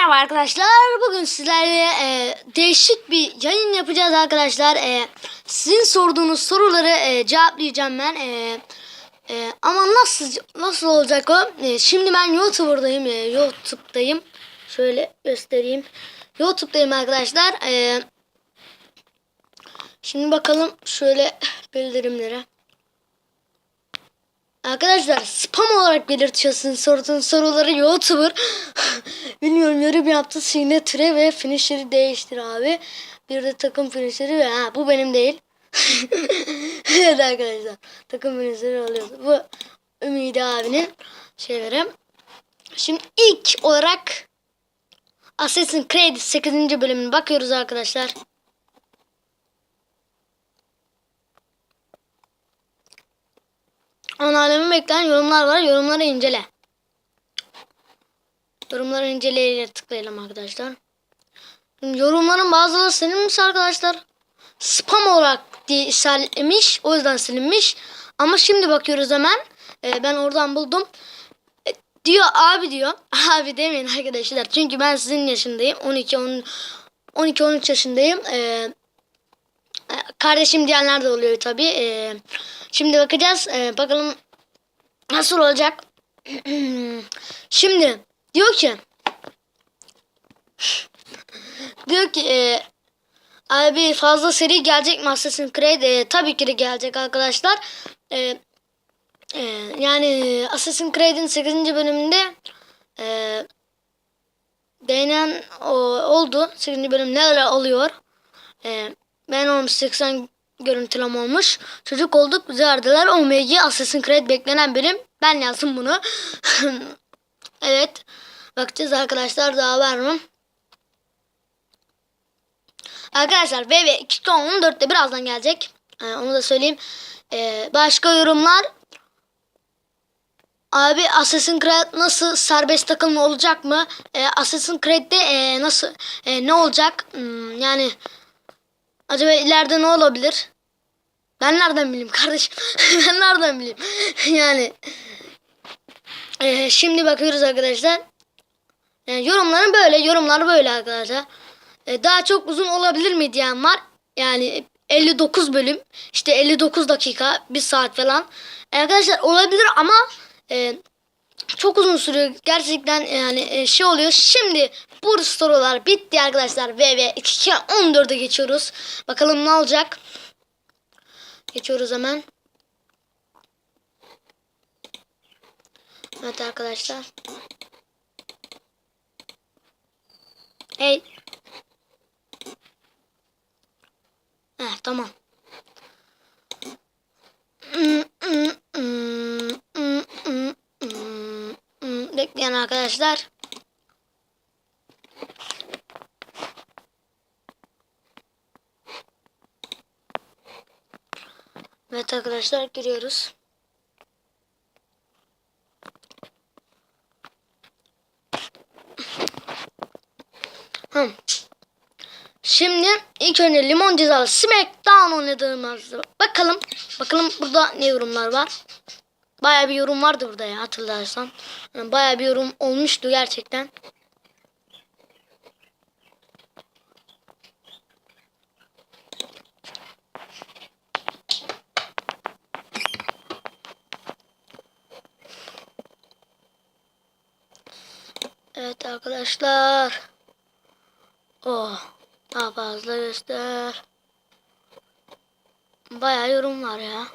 Merhaba arkadaşlar. Bugün sizlerle e, değişik bir yayın yapacağız arkadaşlar. E, sizin sorduğunuz soruları e, cevaplayacağım ben. E, e, ama nasıl nasıl olacak o? E, şimdi ben YouTuber'dayım. E, YouTube'dayım. Şöyle göstereyim. YouTube'dayım arkadaşlar. E, şimdi bakalım şöyle bildirimlere. Arkadaşlar spam olarak belirtiyorsun sorduğun soruları YouTuber. Bilmiyorum yorum yaptı sine türe ve finisher'i değiştir abi. Bir de takım finisheri ve ha bu benim değil. evet arkadaşlar takım finisheri alıyordu. Bu Ümidi abinin şeyleri. Şimdi ilk olarak Assassin's Creed 8. bölümüne bakıyoruz arkadaşlar. Onaylamamı bekleyen yorumlar var. Yorumları incele. Yorumları inceleyle tıklayalım arkadaşlar. Yorumların bazıları silinmiş arkadaşlar. Spam olarak diye işaretlemiş. O yüzden silinmiş. Ama şimdi bakıyoruz hemen. Ee, ben oradan buldum. E, diyor abi diyor. Abi demeyin arkadaşlar. Çünkü ben sizin yaşındayım. 12 10 12 13 yaşındayım. Ee, kardeşim diyenler de oluyor tabii. Ee, şimdi bakacağız. Ee, bakalım nasıl olacak. şimdi diyor ki diyor ki e, abi fazla seri gelecek mi Assassin's Creed? E, tabii ki de gelecek arkadaşlar. E, e, yani Assassin's Creed'in 8. bölümünde e, değinen oldu. 8. bölüm neler oluyor? E, ben olmuş 80 görüntülem olmuş. Çocuk olduk bize verdiler. OMG Assassin's Creed beklenen bölüm. Ben yazdım bunu. evet. Bakacağız arkadaşlar daha var mı? Arkadaşlar VV 2014'te birazdan gelecek. Ee, onu da söyleyeyim. Ee, başka yorumlar. Abi Assassin's Creed nasıl serbest takılma olacak mı? Ee, Assassin's Creed'de e, nasıl e, ne olacak? Hmm, yani acaba ileride ne olabilir? Ben nereden bileyim kardeşim? ben nereden bileyim? yani e, şimdi bakıyoruz arkadaşlar. E, yorumların böyle, yorumlar böyle arkadaşlar. E, daha çok uzun olabilir mi diyen var. Yani 59 bölüm, işte 59 dakika, 1 saat falan. E, arkadaşlar olabilir ama e, çok uzun sürüyor. Gerçekten yani e, şey oluyor. Şimdi bu sorular bitti arkadaşlar. VV 2014'e geçiyoruz. Bakalım ne olacak. Geçiyoruz hemen. Evet arkadaşlar. Hey. Heh, tamam. Bekleyen arkadaşlar. Evet arkadaşlar giriyoruz. Şimdi ilk önce limon cezalı Smackdown oynadığımızda bakalım. Bakalım burada ne yorumlar var. Baya bir yorum vardı burada ya hatırlarsan. Yani Baya bir yorum olmuştu gerçekten. Evet arkadaşlar. Oh. Daha fazla göster. Bayağı yorum var ya.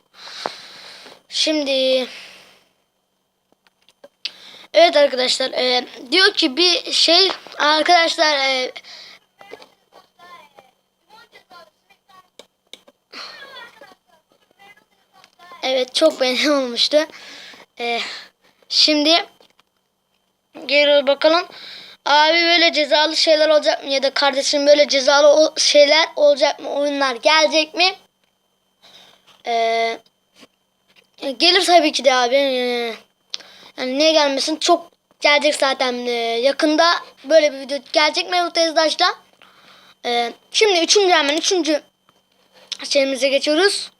Şimdi Evet arkadaşlar e, diyor ki bir şey arkadaşlar e, Evet çok beğeni olmuştu. E, şimdi geri bakalım. Abi böyle cezalı şeyler olacak mı? Ya da kardeşim böyle cezalı şeyler olacak mı? Oyunlar gelecek mi? Ee, gelir tabii ki de abi. Yani niye gelmesin? Çok gelecek zaten. Ee, yakında böyle bir video gelecek Mevlüt Ezdaş'la. Ee, şimdi üçüncü hemen üçüncü şeyimize geçiyoruz.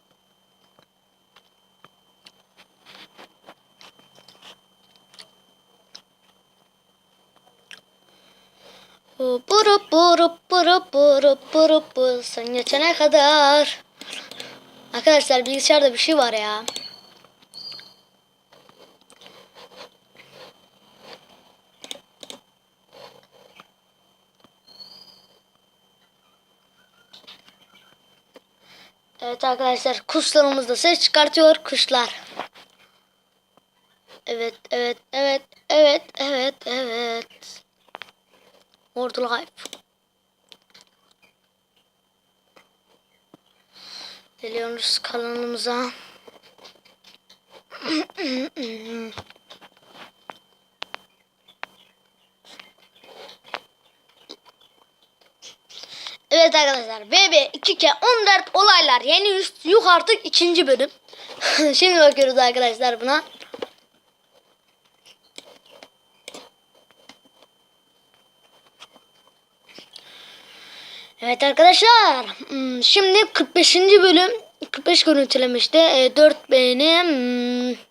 Burup burup burup burup burup burup geçene kadar. Arkadaşlar bilgisayarda bir şey var ya. Evet arkadaşlar kuşlarımız da ses çıkartıyor kuşlar. Evet evet evet evet evet evet. Mortal Life. Geliyoruz kanalımıza. Evet arkadaşlar BB 2K 14 olaylar yeni üst yuh artık ikinci bölüm. Şimdi bakıyoruz arkadaşlar buna. Evet arkadaşlar hmm, şimdi 45. bölüm 45 görüntülemişti e, 4 beğeni hmm.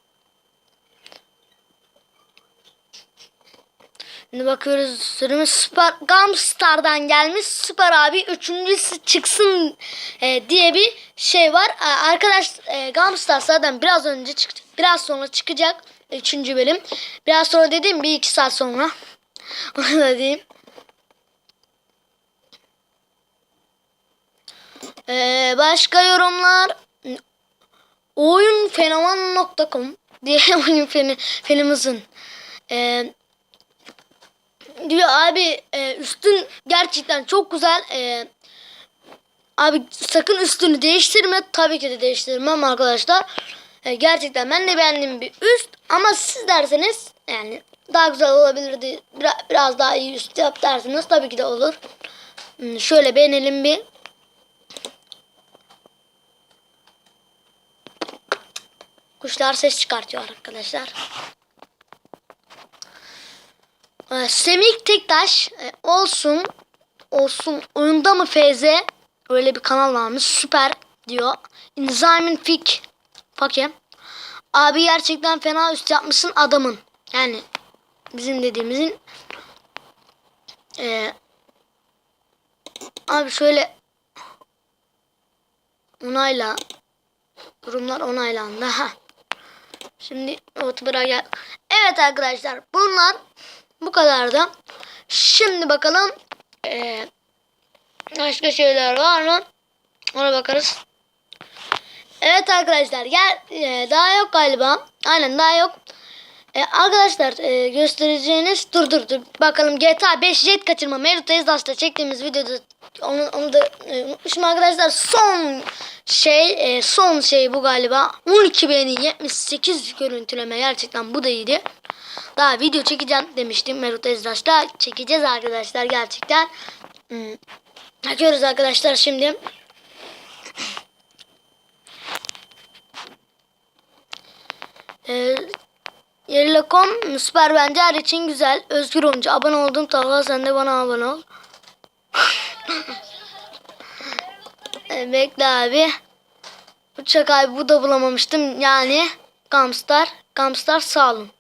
Şimdi bakıyoruz sürümü Super Gamstar'dan gelmiş Süper abi üçüncüsü çıksın e, diye bir şey var. E, arkadaş e, Gamstar zaten biraz önce çıktı. Biraz sonra çıkacak. Üçüncü bölüm. Biraz sonra dediğim bir iki saat sonra. Onu da diyeyim. Ee, başka yorumlar. Oyunfenomen.com diye oyun feni, ee, diyor abi e, üstün gerçekten çok güzel. E, abi sakın üstünü değiştirme. Tabii ki de değiştirmem arkadaşlar. E, gerçekten ben de beğendiğim bir üst. Ama siz derseniz yani daha güzel olabilirdi biraz, biraz daha iyi üst yap derseniz tabii ki de olur. Hmm, şöyle beğenelim bir Kuşlar ses çıkartıyor arkadaşlar. Ee, Semih Tektaş e, olsun olsun oyunda mı FZ öyle bir kanal varmış süper diyor. İnzamin Fik Fakir. Abi gerçekten fena üst yapmışsın adamın. Yani bizim dediğimizin e, abi şöyle onayla durumlar onaylandı. Ha. Şimdi YouTuber'a gel. Evet arkadaşlar bunlar bu kadardı. Şimdi bakalım ee, başka şeyler var mı? Ona bakarız. Evet arkadaşlar gel ee, daha yok galiba. Aynen daha yok. Ee, arkadaşlar ee, göstereceğiniz dur dur dur bakalım GTA 5 jet kaçırma Merit Ezdaş'ta çektiğimiz videoda onu, onu da e, unutmuşum arkadaşlar son şey e, son şey bu galiba 12 beğeni 78 görüntüleme gerçekten bu da iyiydi. Daha video çekeceğim demiştim Merut Ezdaş'ta çekeceğiz arkadaşlar gerçekten. Hmm. Bakıyoruz arkadaşlar şimdi. Ee, Yerila.com süper bence her için güzel. Özgür oyuncu. Abone oldum. Talha sen de bana abone ol. Bekle abi. Uçak abi bu da bulamamıştım. Yani Gamstar. Gamstar sağ olun.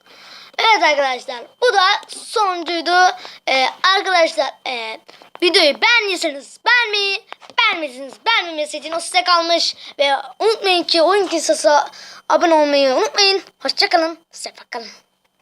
Evet arkadaşlar bu da sonuncuydu. Ee, arkadaşlar e, videoyu beğendiyseniz beğenmeyi, beğenmediyseniz beğenmemesi için o size kalmış. Ve unutmayın ki oyun kisası abone olmayı unutmayın. Hoşçakalın. Sefa kalın.